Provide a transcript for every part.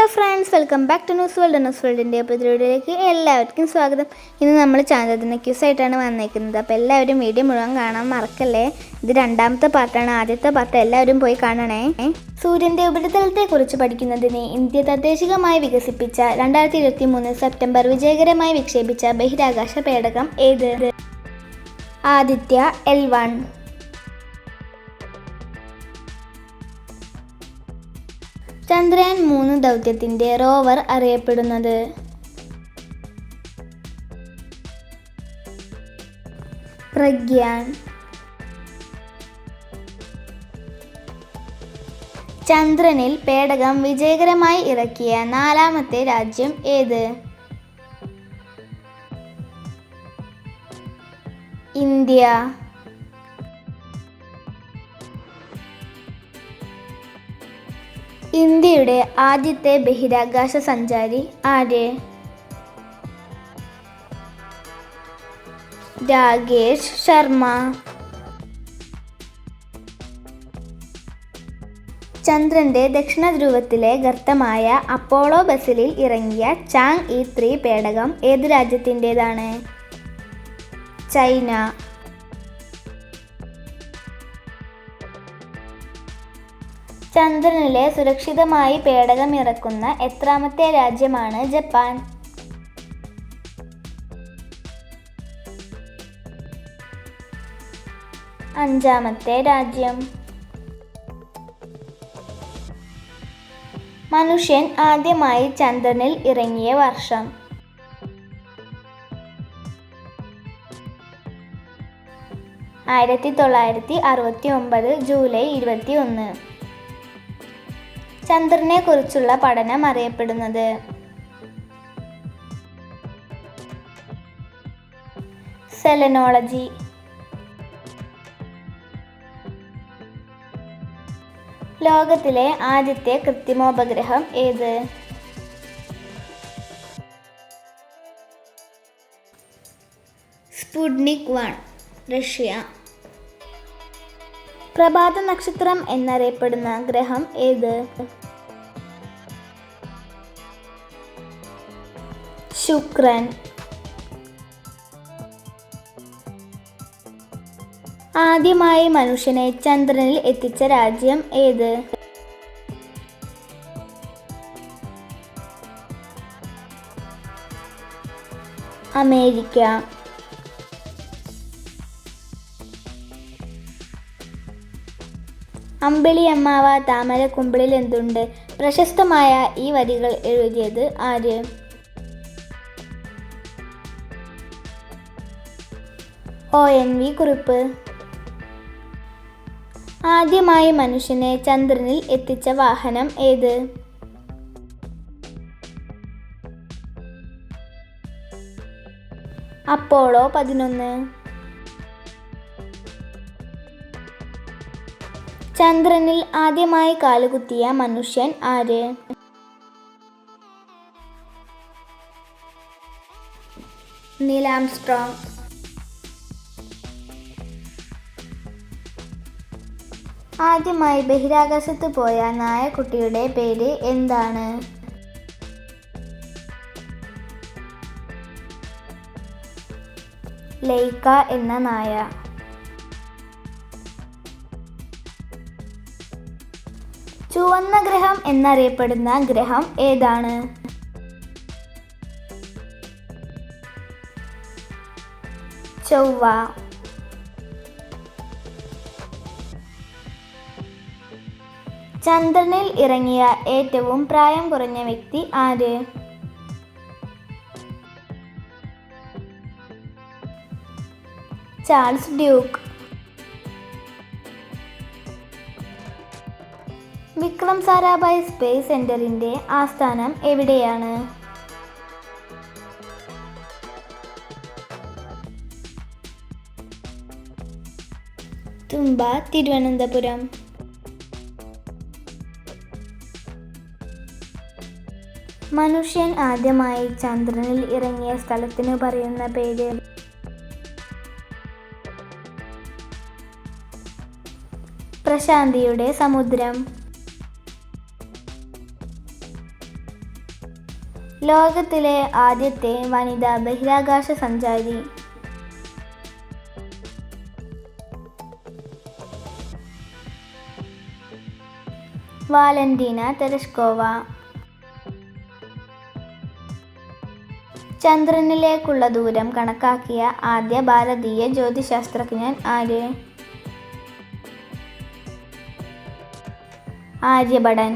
Hello friends welcome back to news world news വേൾഡിന്റെ പുതിയയിലേക്ക് എല്ലാവർക്കും സ്വാഗതം. ഇന്ന് നമ്മൾ ചാന്ദ്രദിന ക്യൂസ് ആയിട്ടാണ് വന്നേക്കുന്നത്. അപ്പോൾ എല്ലാവരും വീഡിയോ മുഴുവൻ കാണാൻ മറക്കല്ലേ? ഇത് രണ്ടാമത്തെ പാർട്ടാണ്. ആദ്യത്തെ പാർട്ട് എല്ലാവരും പോയി കാണണേ. സൂര്യന്റെ ഉപരിതലത്തെക്കുറിച്ച് പഠിക്കുന്നതിന് ഇന്ത്യ തദ്ദേശികമായി വികസിപ്പിച്ച രണ്ടായിരത്തി ഇരുപത്തി മൂന്ന് സെപ്റ്റംബർ വിജയകരമായി വിക്ഷേപിച്ച ബഹിരാകാശ പേടകം ഏത്? ആദിത്യ എൽ വൺ ചന്ദ്രയാൻ മൂന്ന് ദൗത്യത്തിന്റെ റോവർ അറിയപ്പെടുന്നത്. പ്രഗ്യാൻ. ചന്ദ്രനിൽ പേടകം വിജയകരമായി ഇറക്കിയ നാലാമത്തെ രാജ്യം ഏത്? ഇന്ത്യ. ഇന്ത്യയുടെ ആദ്യത്തെ ബഹിരാകാശ സഞ്ചാരി ആര്? രാകേഷ് ശർമ്മ. ചന്ദ്രന്റെ ദക്ഷിണ ധ്രുവത്തിലെ ഗർത്തമായ അപ്പോളോ ബസിലിൽ ഇറങ്ങിയ ചാങ് ഇ ത്രീ പേടകം ഏത് രാജ്യത്തിന്റെതാണ് ചൈന. ചന്ദ്രനിലെ സുരക്ഷിതമായി പേടകം ഇറക്കുന്ന എത്രാമത്തെ രാജ്യമാണ് ജപ്പാൻ. അഞ്ചാമത്തെ രാജ്യം. മനുഷ്യൻ ആദ്യമായി ചന്ദ്രനിൽ ഇറങ്ങിയ വർഷം. ആയിരത്തി തൊള്ളായിരത്തി അറുപത്തി ഒമ്പത് ജൂലൈ ഇരുപത്തി ഒന്ന്. ചന്ദ്രനെ കുറിച്ചുള്ള പഠനം അറിയപ്പെടുന്നത്. സെലനോളജി. ലോകത്തിലെ ആദ്യത്തെ കൃത്രിമോപഗ്രഹം ഏത്? Sputnik one Russia. പ്രഭാത നക്ഷത്രം എന്നറിയപ്പെടുന്ന ഗ്രഹം ഏത്? ശുക്രൻ. ആദ്യമായി മനുഷ്യനെ ചന്ദ്രനിൽ എത്തിച്ച രാജ്യം ഏത്? അമേരിക്ക. അമ്പിളി അമ്മാവ താമര കുമ്പിളിൽ എന്തുണ്ട്? പ്രശസ്തമായ ഈ വരികൾ എഴുതിയത് ആര്? ഒ എൻ വി കുറിപ്പ്. ആദ്യമായി മനുഷ്യനെ ചന്ദ്രനിൽ എത്തിച്ച വാഹനം ഏത്? അപ്പോളോ പതിനൊന്ന്. ചന്ദ്രനിൽ ആദ്യമായി കാലുകുത്തിയ മനുഷ്യൻ ആര്? നീലാംസ്ട്രോങ് ആദ്യമായി ബഹിരാകാശത്ത് പോയ നായക്കുട്ടിയുടെ പേര് എന്താണ്? ലൈക്ക എന്ന നായ. ചുവന്ന ഗ്രഹം എന്നറിയപ്പെടുന്ന ഗ്രഹം ഏതാണ്? ചൊവ്വ. ചന്ദ്രനിൽ ഇറങ്ങിയ ഏറ്റവും പ്രായം കുറഞ്ഞ വ്യക്തി ആര്? Charles Duke. Vikram Sarabhai space സെന്ററിന്റെ ആസ്ഥാനം എവിടെയാണ്? തുമ്പ തിരുവനന്തപുരം. മനുഷ്യൻ ആദ്യമായി ചന്ദ്രനിൽ ഇറങ്ങിയ സ്ഥലത്തിന് പറയുന്ന പേര്. പ്രശാന്തിയുടെ സമുദ്രം. ലോകത്തിലെ ആദ്യത്തെ വനിതാ ബഹിരാകാശ സഞ്ചാരി. Valentina Tereshkova. ചന്ദ്രനിലേക്കുള്ള ദൂരം കണക്കാക്കിയ ആദ്യ ഭാരതീയ ജ്യോതിശാസ്ത്രജ്ഞൻ ആര്? Aryabhata.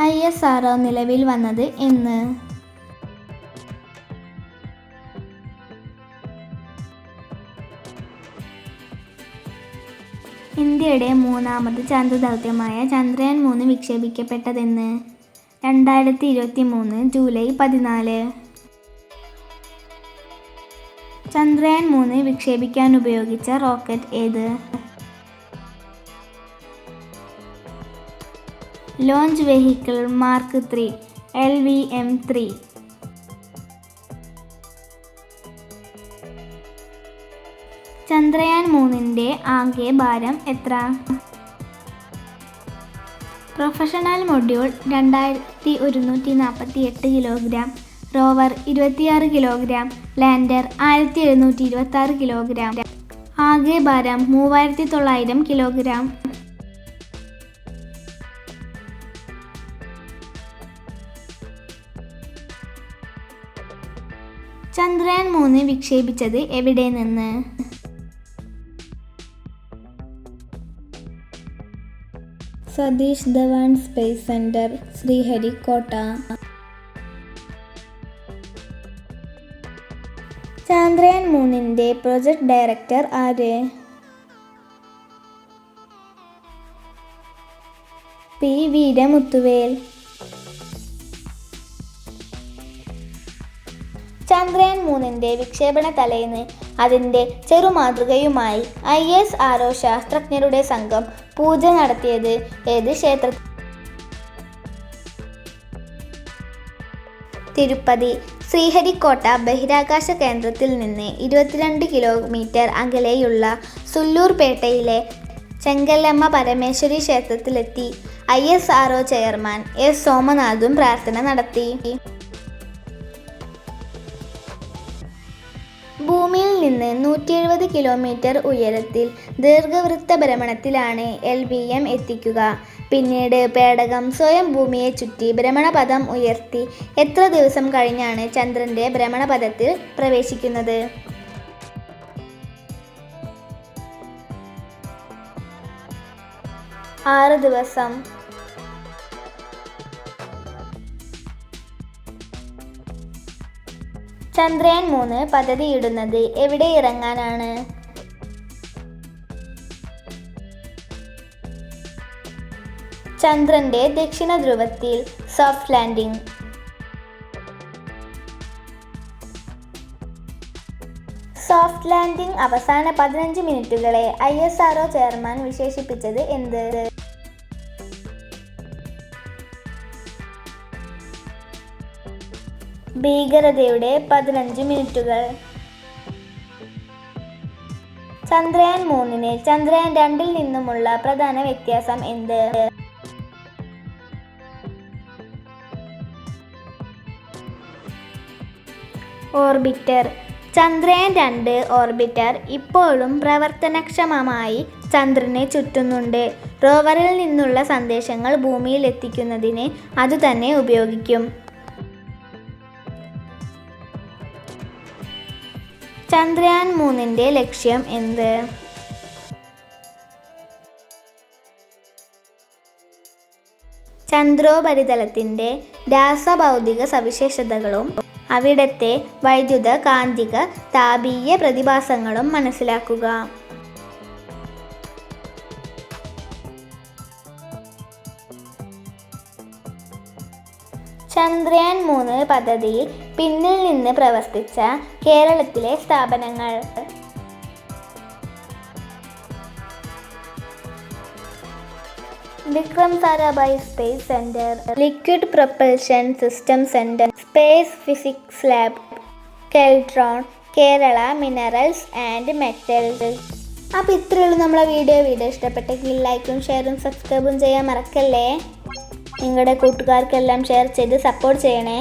I S R O നിലവിൽ വന്നത് എന്ന് ഇന്ത്യയുടെ മൂന്നാമത് ചന്ദ്രദൗത്യമായ ചന്ദ്രയാൻ മൂന്ന് വിക്ഷേപിക്കപ്പെട്ടതെന്ന്. രണ്ടായിരത്തി ഇരുപത്തി മൂന്ന് ജൂലൈ പതിനാല്. ചന്ദ്രയാൻ മൂന്ന് വിക്ഷേപിക്കാൻ ഉപയോഗിച്ച റോക്കറ്റ് ഏത്? Launch vehicle mark three L V M three. Chandrayaan മൂന്നിന്റെ ആകെ ഭാരം എത്ര? പ്രൊഫഷണൽ മൊഡ്യൂൾ രണ്ടായിരത്തി ഒരുന്നൂറ്റി നാൽപ്പത്തി എട്ട് കിലോഗ്രാം. റോവർ ഇരുപത്തിയാറ് കിലോഗ്രാം. ലാൻഡർ ആയിരത്തി എഴുന്നൂറ്റി ഇരുപത്തി ആറ് കിലോഗ്രാം. ആകെ ഭാരം മൂവായിരത്തി തൊള്ളായിരം കിലോഗ്രാം. ചന്ദ്രയാൻ മൂന്ന് വിക്ഷേപിച്ചത് എവിടെ നിന്ന്? സതീഷ് ധവാൻ സ്പേസ് സെന്റർ ശ്രീഹരിക്കോട്ട ചാന്ദ്രയാൻ മൂന്നിന്റെ പ്രൊജക്ട് ഡയറക്ടർ ആര്? പി വീരമുത്തുവേൽ. ചന്ദ്രയാൻ മൂന്നിന്റെ വിക്ഷേപണ തലേന്ന് അതിന്റെ ചെറുമാതൃകയുമായി ഐ എസ് ആർഒ ശാസ്ത്രജ്ഞരുടെ സംഘം പൂജ നടത്തിയത് ഏത് ക്ഷേത്ര തിരുപ്പതി ശ്രീഹരിക്കോട്ട ബഹിരാകാശ കേന്ദ്രത്തിൽ നിന്ന് ഇരുപത്തിരണ്ട് കിലോമീറ്റർ അകലെയുള്ള സുല്ലൂർപേട്ടയിലെ Chengalamma Parameswari ക്ഷേത്രത്തിലെത്തി I S R O chairman S സോമനാഥും പ്രാർത്ഥന നടത്തി. ഭൂമിയിൽ നിന്ന് നൂറ്റി എഴുപത് കിലോമീറ്റർ ഉയരത്തിൽ ദീർഘവൃത്ത ഭ്രമണത്തിലാണ് എൽ വി എം എത്തിക്കുക. പിന്നീട് പേടകം സ്വയം ഭൂമിയെ ചുറ്റി ഭ്രമണപഥം ഉയർത്തി എത്ര ദിവസം കഴിഞ്ഞാണ് ചന്ദ്രന്റെ ഭ്രമണപഥത്തിൽ പ്രവേശിക്കുന്നത്? ആറ് ദിവസം. ചന്ദ്രയാൻ മൂന്ന് പദ്ധതിയിടുന്നത് എവിടെ ഇറങ്ങാനാണ്? ചന്ദ്രന്റെ ദക്ഷിണ ധ്രുവത്തിൽ സോഫ്റ്റ് ലാൻഡിംഗ്. സോഫ്റ്റ് ലാൻഡിംഗ് അവസാന പതിനഞ്ച് മിനിറ്റുകളെ ഐ എസ് ചെയർമാൻ വിശേഷിപ്പിച്ചത് എന്ത്? ഭീകരതയുടെ പതിനഞ്ച് മിനിറ്റുകൾ. ചന്ദ്രയാൻ മൂന്നിന് ചന്ദ്രയാൻ രണ്ടിൽ നിന്നുമുള്ള പ്രധാന വ്യത്യാസം എന്ത്? ഓർബിറ്റർ. ചന്ദ്രയാൻ രണ്ട് ഓർബിറ്റർ ഇപ്പോഴും പ്രവർത്തനക്ഷമമായി ചന്ദ്രനെ ചുറ്റുന്നുണ്ട്. റോവറിൽ നിന്നുള്ള സന്ദേശങ്ങൾ ഭൂമിയിൽ എത്തിക്കുന്നതിന് അതുതന്നെ ഉപയോഗിക്കും. ചന്ദ്രയാൻ മൂന്നിന്റെ ലക്ഷ്യം എന്ത്? ചന്ദ്രോപരിതലത്തിന്റെ രാസഭൗതിക സവിശേഷതകളും അവിടത്തെ വൈദ്യുത കാന്തിക താപീയ പ്രതിഭാസങ്ങളും മനസ്സിലാക്കുക. ചന്ദ്രയാൻ മൂന്ന് പദ്ധതിയിൽ പിന്നിൽ നിന്ന് പ്രവർത്തിച്ച കേരളത്തിലെ സ്ഥാപനങ്ങൾ. Vikram Sarabhai space centre liquid propulsion system centre space physics lab Keltron Kerala minerals and metals. അപ്പോൾ ഇത്രയുള്ളൂ നമ്മളെ വീഡിയോ. വീഡിയോ ഇഷ്ടപ്പെട്ടെങ്കിൽ ലൈക്കും ഷെയറും സബ്സ്ക്രൈബും ചെയ്യാൻ മറക്കല്ലേ? നിങ്ങളുടെ കൂട്ടുകാർക്കെല്ലാം ഷെയർ ചെയ്ത് സപ്പോർട്ട് ചെയ്യണേ.